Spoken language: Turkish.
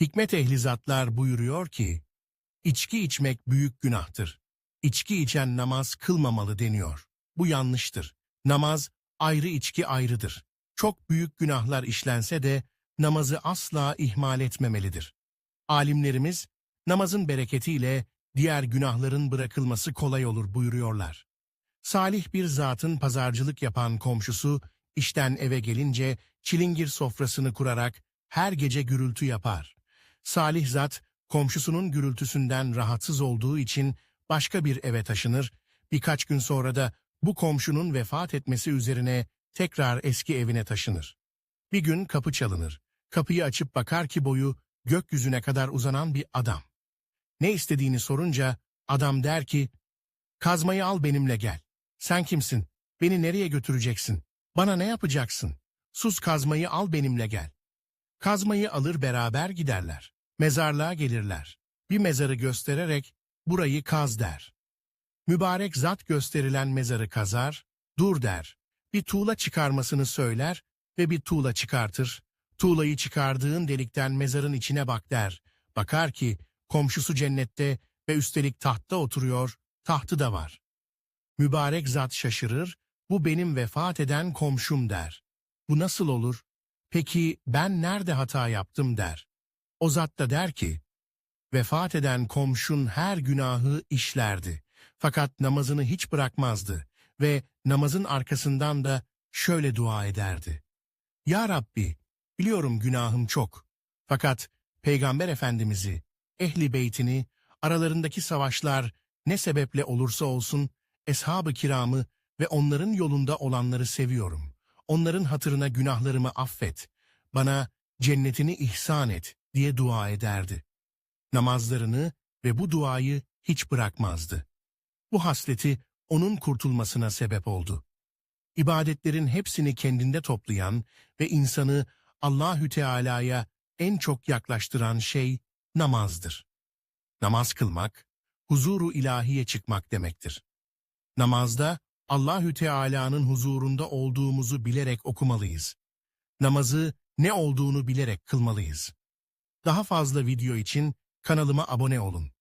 Hikmet ehli zatlar buyuruyor ki, içki içmek büyük günahtır. İçki içen namaz kılmamalı deniyor. Bu yanlıştır. Namaz ayrı içki ayrıdır. Çok büyük günahlar işlense de namazı asla ihmal etmemelidir. Alimlerimiz namazın bereketiyle diğer günahların bırakılması kolay olur buyuruyorlar. Salih bir zatın pazarcılık yapan komşusu işten eve gelince çilingir sofrasını kurarak her gece gürültü yapar. Salih zat komşusunun gürültüsünden rahatsız olduğu için başka bir eve taşınır. Birkaç gün sonra da bu komşunun vefat etmesi üzerine tekrar eski evine taşınır. Bir gün kapı çalınır. Kapıyı açıp bakar ki boyu gökyüzüne kadar uzanan bir adam. Ne istediğini sorunca adam der ki, kazmayı al benimle gel. Sen kimsin? Beni nereye götüreceksin? Bana ne yapacaksın? Sus kazmayı al benimle gel. Kazmayı alır beraber giderler. Mezarlığa gelirler. Bir mezarı göstererek burayı kaz der. Mübarek zat gösterilen mezarı kazar, dur der. Bir tuğla çıkarmasını söyler ve bir tuğla çıkartır. Tuğlayı çıkardığın delikten mezarın içine bak der. Bakar ki komşusu cennette ve üstelik tahtta oturuyor, tahtı da var. Mübarek zat şaşırır, bu benim vefat eden komşum der. Bu nasıl olur? Peki ben nerede hata yaptım der. O zat da der ki, vefat eden komşun her günahı işlerdi. Fakat namazını hiç bırakmazdı ve namazın arkasından da şöyle dua ederdi. Ya Rabbi, biliyorum günahım çok. Fakat Peygamber Efendimiz'i, ehli beytini, aralarındaki savaşlar ne sebeple olursa olsun, eshab-ı kiramı ve onların yolunda olanları seviyorum. Onların hatırına günahlarımı affet, bana cennetini ihsan et diye dua ederdi. Namazlarını ve bu duayı hiç bırakmazdı. Bu hasleti onun kurtulmasına sebep oldu. İbadetlerin hepsini kendinde toplayan ve insanı Allahü Teala'ya en çok yaklaştıran şey namazdır. Namaz kılmak, huzuru ilahiye çıkmak demektir. Namazda Allahü Teala'nın huzurunda olduğumuzu bilerek okumalıyız. Namazı ne olduğunu bilerek kılmalıyız. Daha fazla video için kanalıma abone olun.